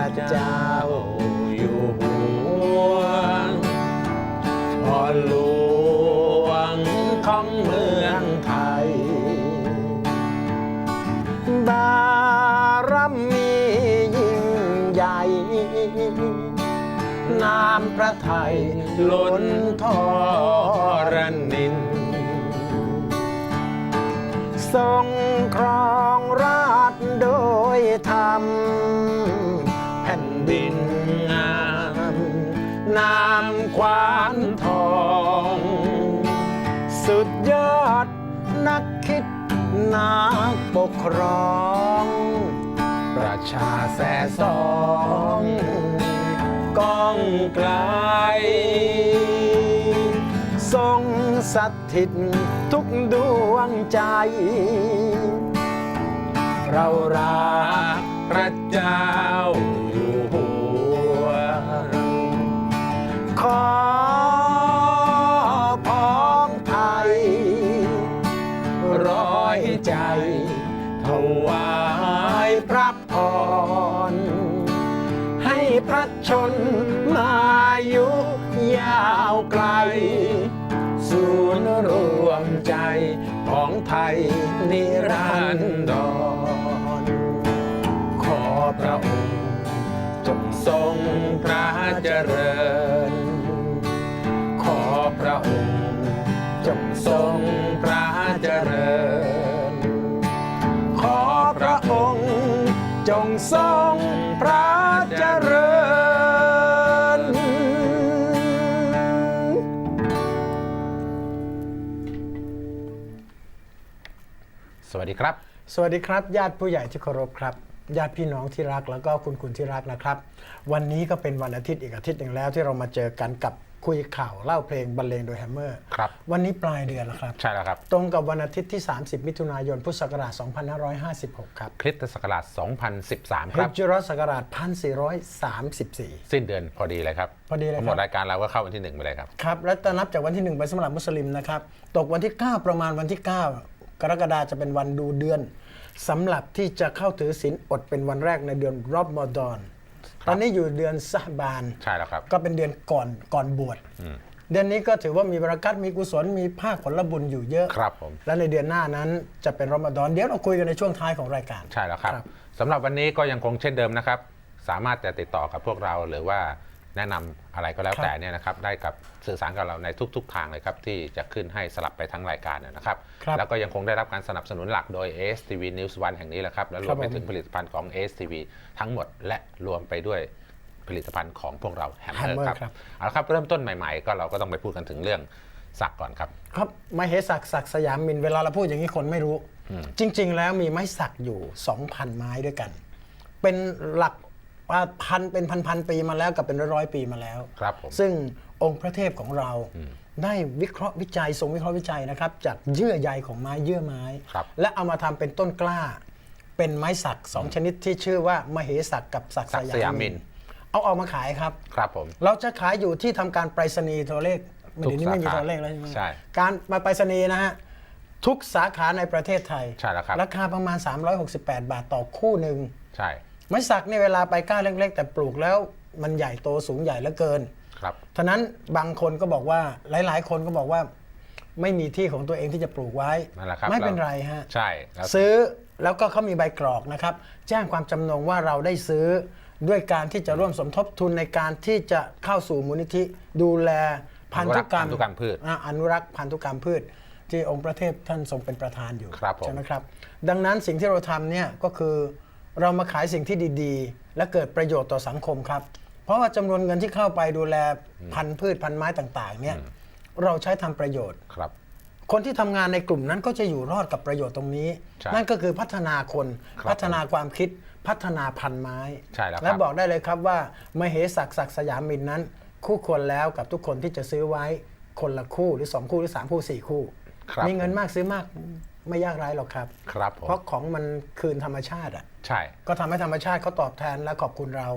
ระเจ้าอยู่หัวพอหลวงของเมืองไทย บารมียิ่งใหญ่ น้ำพระไทยล้นทอรนินทรงครองราชโดยธรรม นามควานทอง สุดยอดนักคิดนักปกครอง ประชาแสสองก้องไกล ทรงสถิตทุกดวงใจ เรารักพระเจ้า ขอพ้องไทย ร้อยใจถวายพระพร ให้พระชนมายุยาวไกล ศูนย์รวมใจของไทยนิรันดรขอพระองค์ ทรงพระเจริญ ขอพระองค์จงทรงพระเจริญ ขอพระองค์จงทรงพระเจริญ สวัสดีครับ สวัสดีครับ ญาติผู้ใหญ่ที่เคารพครับ ญาติพี่น้องที่รักแล้วก็คุณคุณที่รักนะครับ วันนี้ก็เป็นวันอาทิตย์อีกอาทิตย์หนึ่งแล้วที่เรามาเจอกันกับคุยข่าวเล่าเพลงบรรเลงโดยแฮมเมอร์ครับวันนี้ปลายเดือนแล้วครับ ใช่แล้วครับ ตรงกับวันอาทิตย์ที่ 30 มิถุนายน พุทธศักราช 2556 ครับคริสตศักราช 2013คฮิรับจรัสศักราช 1434 สิ้นเดือนพอดีเลยครับ พอดีเลยครับหมดรายการเราก็เข้าวันที่หนึ่งไปเลยครับ ครับ และจะนับจากวันที่ 1 ไปสำหรับมุสลิมนะครับ ตกวันที่ 9 ประมาณวันที่ 9 กรกฎาจะเป็นวันดูเดือน สำหรับที่จะเข้าถือศีลอดเป็นวันแรกในเดือนรอบมอดอน ตอนนี้อยู่เดือนซะบาน ใช่แล้วครับ ก็เป็นเดือนก่อนก่อนบวชเดือนนี้ก็ถือว่ามีบรารักัตมีกุศลมีภาคผลบุญอยู่เยอะครับผมและในเดือนหน้านั้นจะเป็นรอมฎอนเดี๋ยวเราคุยกันในช่วงท้ายของรายการใช่แล้วครับครับสำหรับวันนี้ก็ยังคงเช่นเดิมนะครับ สามารถจะติดต่อกับพวกเราหรือว่า แนะนำอะไรก็แล้วครับแต่เนี่ยนะครับได้กับสื่อสารกับเราในทุก ๆ ทางเลยครับที่จะขึ้นให้สลับไปทั้งรายการนะครับ ครับแล้วก็ยังคงได้รับการสนับสนุนหลักโดย ASTV News 1แห่งนี้แหละครับ และรวมไปครับผม ถึงผลิตภัณฑ์ของ ASTV ทั้งหมดและรวมไปด้วยผลิตภัณฑ์ของพวกเราแฮมเมอ Hammer ร์ครับครับ เอาละครับเริ่มต้นใหม่ๆ ก็เราก็ต้องไปพูดกันถึงเรื่องสักก่อนครับ ครับไม้เฮสักสักสยามมินเวลาเราพูดอย่างนี้คนไม่รู้ จริง ๆ แล้วมีไม้สักอยู่ 2,000 ไม้ด้วยกัน เป็นหลัก ว่าพันเป็นพันๆปีมาแล้วกับเป็นร้อยๆปีมาแล้ว ครับผม ซึ่งองค์พระเทพของเราได้วิเคราะห์วิจัยทรงวิเคราะห์วิจัยนะครับ จากเยื่อใยของไม้เยื่อไม้ ครับและเอามาทำเป็นต้นกล้า เป็นไม้สักสองชนิดที่ชื่อว่ามเหสักกับสักสักสสยายามมิมินนเอาออกมาขายครับ ครับผม เราจะขายอยู่ที่ทำการไปรษณีย์โทรเลขทุกเดี๋ยวนี้ไม่มีสาขาโทรเลขแล้วใช่ไหมใช่การมาไปรษณีย์นะฮะทุกสาขาในประเทศไทย ใช่แล้วครับ ราคาประมาณ 368 บาทต่อคู่หนึ่ง ใช่ ไม้สักเนี่ยเวลาไปก้านเล็ก ๆ แต่ปลูกแล้วมันใหญ่โตสูงใหญ่เหลือเกินครับฉะนั้นบางคนก็บอกว่าหลาย ๆ คนก็บอกว่า ไม่มีที่ของตัวเองที่จะปลูกไว้ นั่นแหละครับไม่เป็นเราไรฮะ ใช่แล้ว ซื้อแล้วก็เขามีใบกรอกนะครับ แจ้งความจำนงว่าเราได้ซื้อด้วยการที่จะร่วมสมทบทุนในการที่จะเข้าสู่มูลนิธิดูแลพันธุกรรมพันธุกรรมพืชอ่าอนุรักษ์พันธุกรรมพืช ที่องค์พระเทพท่านทรงเป็นประธานอยู่ครับผม ใช่ไหมครับ ดังนั้นสิ่งที่เราทำเนี่ยก็คือ เรามาขายสิ่งที่ดีๆ และเกิดประโยชน์ต่อสังคมครับ เพราะว่าจำนวนเงินที่เข้าไปดูแลพันธุ์พืชพันธุ์ไม้ต่างๆเนี่ยเราใช้ทำประโยชน์ ครับ คนที่ทำงานในกลุ่มนั้นก็จะอยู่รอดกับประโยชน์ตรงนี้ ใช่นั่นก็คือพัฒนาคนครับพัฒนาความคิดพัฒนาพันธุ์ไม้ ใช่แล้วครับ และบอกได้เลยครับว่ามเหสักศักดิ์สยามมินนั้น คู่ควรแล้วกับทุกคนที่จะซื้อไว้คนละคู่หรือ2คู่หรือ3คู่4คู่ ครับ มีเงินมากซื้อมาก ไม่ยากไรหรอกครับ ครับผมเพราะของมันคืนธรรมชาติอะใช่ ก็ทำให้ธรรมชาติเขาตอบแทนและขอบคุณเรา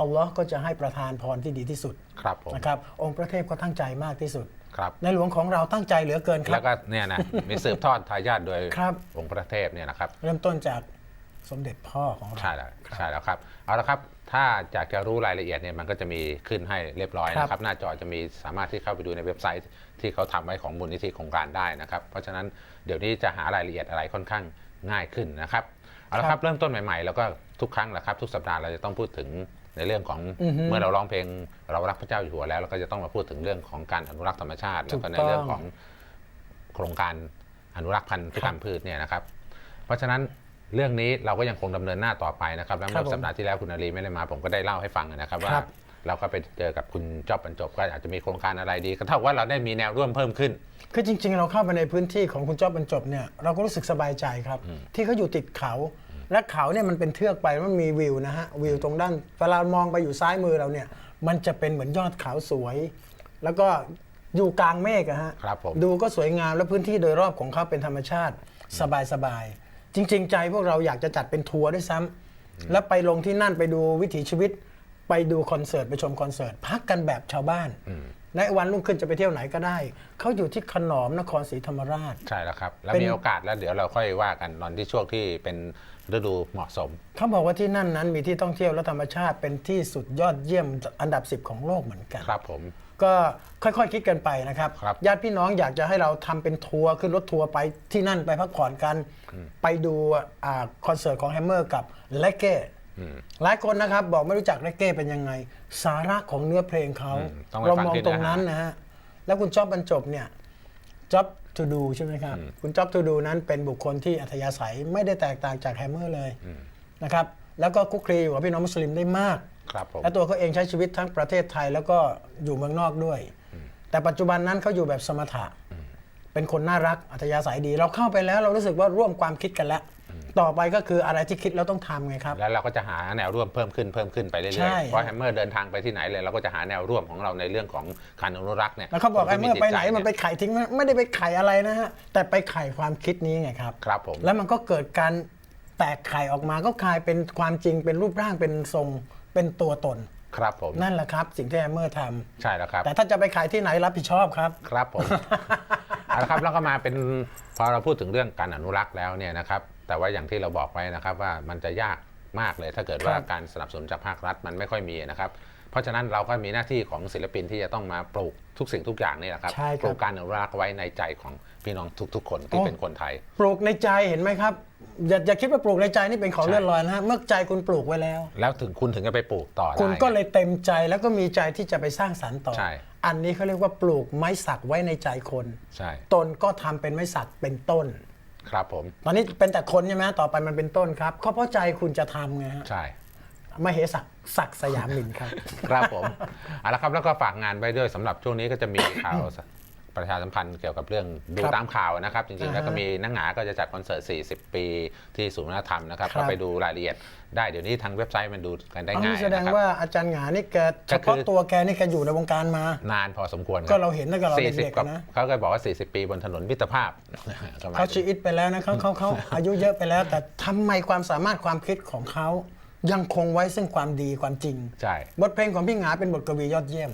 อัลลอฮ์ก็จะให้ประทานพรที่ดีที่สุดครับผมนะครับองค์พระเทพก็ตั้งใจมากที่สุด ครับ ในหลวงของเราตั้งใจเหลือเกินครัแล้บวก็เนี่ยนะ มีสืบทอดทายาทโดยครับ องค์พระเทพเนี่ยนะครับ เริ่มต้นจากสมเด็จพ่อของเรา ใช่แล้วใช่แล้วครับ เอาละครับ ถ้าอยากจะรู้รายละเอียดเนี่ยมันก็จะมีขึ้นให้เรียบร้อยครับนะครับ หน้าจอจะมีสามารถที่เข้าไปดูในเว็บไซต์ที่เขาทำไว้ของมูลนิธิโครงการได้นะครับ เพราะฉะนั้นเดี๋ยวนี้จะหารายละเอียดอะไรค่อนข้างง่ายขึ้นนะครับเอาละครับเริ่มต้นใหม่ๆ แล้วก็ทุกครั้งแหละครับ ทุกสัปดาห์เราจะต้องพูดถึงในเรื่องของอือฮึเมื่อเราร้องเพลงเรารักพระเจ้าอยู่หัวแล้วเราก็จะต้องมาพูดถึงเรื่องของการอนุรักษ์ธรรมชาติแล้วก็ในถูกต้องเรื่องของโครงการอนุรักษ์พันธุกรรมพืชเนี่ยนะครับ เพราะฉะนั้น เรื่องนี้เราก็ยังคงดำเนินหน้าต่อไปนะครับแล้วครัเมื่บอสัปดาห์ที่แล้วคุณอารีไม่ได้มา ผมก็ได้เล่าให้ฟังนะครับว่าครับเราก็ไปเจอกับคุณจอบบรรจบก็อาจจะมีโครงการอะไรดี ก็เท่ากับว่าเราได้มีแนวร่วมเพิ่มขึ้น คือจริง ๆ เราเข้าไปในพื้นที่ของคุณจอบรรจบเนี่ยเราก็รู้สึกสบายใจครับ ที่เขาอยู่ติดเขา และเขาเนี่ยมันเป็นเทือกไปมันมีวิวนะฮะวิวตรงด้านเวลามองไปอยู่ซ้ายมือเราเนี่ย มันจะเป็นเหมือนยอดเขาสวย แล้วก็อยู่กลางเมฆอะฮะครับผมดูก็สวยงามและพื้นที่โดยรอบของเขาเป็นธรรมชาติสบายๆ จริง ๆ ใจพวกเราอยากจะจัดเป็นทัวร์ด้วยซ้ำแล้วไปลงที่นั่นไปดูวิถีชีวิต ไปดูคอนเสิร์ตไปชมคอนเสิร์ตพักกันแบบชาวบ้าน และวันรุ่งขึ้นจะไปเที่ยวไหนก็ได้ เขาอยู่ที่ขนอมนครศรีธรรมราช ใช่แล้วครับ แล้วเป็น มีโอกาสแล้วเดี๋ยวเราค่อยว่ากันตอนที่ช่วงที่เป็นฤดูเหมาะสม เขาบอกว่าที่นั่นนั้นมีที่ท่องเที่ยวและธรรมชาติเป็นที่สุดยอดเยี่ยมอันดับ 10 ของโลกเหมือนกัน ครับผม ก็ค่อยๆคิดกันไปนะครับ ครับญาติพี่น้องอยากจะให้เราทำเป็นทัวร์ขึ้นรถทัวร์ไปที่นั่นไปพักผ่อนกัน ไปดูอ่าคอนเสิร์ตของแฮมเมอร์กับเลเก้ หลายคนนะครับบอกไม่รู้จักเลเก้เป็นยังไง สาระของเนื้อเพลงเขาอืมต้องไปเราฟังมองที่ตรงเนื้อหานั้นนะฮะแล้วคุณจ๊อบบรรจบเนี่ยจ๊อบทูดูใช่ไหมครับ คุณจ๊อบทูดูนั้นเป็นบุคคลที่อัธยาศัยไม่ได้แตกต่างจากแฮมเมอร์เลยนะครับแล้วก็คุกคลีอยู่กับพี่น้องมุสลิมได้มากครับผมและตัวเขาเองใช้ชีวิตทั้งประเทศไทยแล้วก็อยู่เมืองนอกด้วย แต่ปัจจุบันนั้นเขาอยู่แบบสมถะเป็นคนน่ารักอัธยาศัยดี เราเข้าไปแล้วเรารู้สึกว่าร่วมความคิดกันแล้ว ต่อไปก็คืออะไรที่คิดแล้วต้องทำไงครับ แล้วเราก็จะหาแนวร่วมเพิ่มขึ้นเพิ่มขึ้นไปเรื่ใช่อยๆเพราะแฮมเมอร์เดินทางไปที่ไหนเลยเราก็จะหาแนวร่วมของเราในเรื่องของการอนุรักษ์เนี่ยแล้วเขาบอกคไอ้ที่เมื่อไปไหนจิตใจมันไปไข่ทิ้งไม่ไม่ได้ไปไข่อะไรนะฮะแต่ไปไข่ความคิดนี้ไงครับ ครับผม แล้วมันก็เกิดการแตกไข่ออกมาก็กลายเป็นความจริงเป็นรูปร่างเป็นทรงเป็นตัวตน ครับผม นั่นแหละครับ สิ่งที่แฮมเมอร์ทำใช่แล้วครับแต่ถ้าจะไปขายที่ไหนรับผิดชอบครับ ครับผม เอาละครับแล้วก็มาเป็นพ อเราพูดถึงเรื่องการอนุรักษ์แล้วเนี่ยนะครับแต่ว่าอย่างที่เราบอกไว้นะครับว่ามันจะยากมากเลยถ้าเกิดว่าครับการสนับสนุนจากภาครัฐมันไม่ค่อยมีนะครับ เพราะฉะนั้นเราก็มีหน้าที่ของศิลปินที่จะต้องมาปลูกทุกสิ่งทุกอย่างนี่แหละครับใช่ครับ ปลูกการอนุรักษ์ไว้ในใจของพี่น้องทุก ๆ คนที่โอ้เป็นคนไทย ปลูกในใจเห็นไหมครับ อย่าอย่าคิดว่าปลูกในใจนี่เป็นของใช่เลื่อนลอยนะฮะเมื่อใจคุณปลูกไว้แล้ว แล้วถึงคุณถึงจะไปปลูกต่อได้ คุณก็เลยเต็มใจแล้วก็มีใจที่จะไปสร้างสรรค์ต่อ ใช่ อันนี้เขาเรียกว่าปลูกไม้สักไว้ในใจคน ใช่ตนก็ทำเป็นไม้สักเป็นต้น ครับผมตอนนี้เป็นแต่คนใช่ไหมต่อไปมันเป็นต้นครับเขาเพราะใจคุณจะทำไงฮะ ใช่ มเหสักศักดิ์สยามินครับ ครับผมเอาละครับแล้วก็ฝากงานไว้ด้วยสำหรับช่วงนี้ก็จะมีข่าวประชาสัมพันธ์เกี่ยวกับเรื่องดูครับตามข่าวนะครับ จริงๆ แล้วก็อ่าฮะมีนักหนาก็จะจัดคอนเสิร์ต 40 ปีที่ศูนย์วัฒนธรรมนะครับครับ ก็ไปดูรายละเอียดได้เดี๋ยวนี้ทางเว็บไซต์มันดูกันได้อ๋อง่ายนี่แสดงนะครับ ว่าอาจารย์หงานี่แกเฉก็คือพาะตัวแกนี่แกอยู่ในวงการมา นานพอสมควรคบก็เราเห็นตั้งแต่เราเด็กๆ40กับนะ เขาก็บอกว่า 40 ปีบนถนนมิตรภาพก็หมายเขาถึงชีวิตไปแล้วนะเขาเขาเขาอายุเยอะไปแล้ว แต่ทำไมความสามารถความคิดของเขา ยังคงไว้ซึ่งความดีความจริง ใช่ บทเพลงของพี่หงาเป็นบทกวียอดเยี่ยม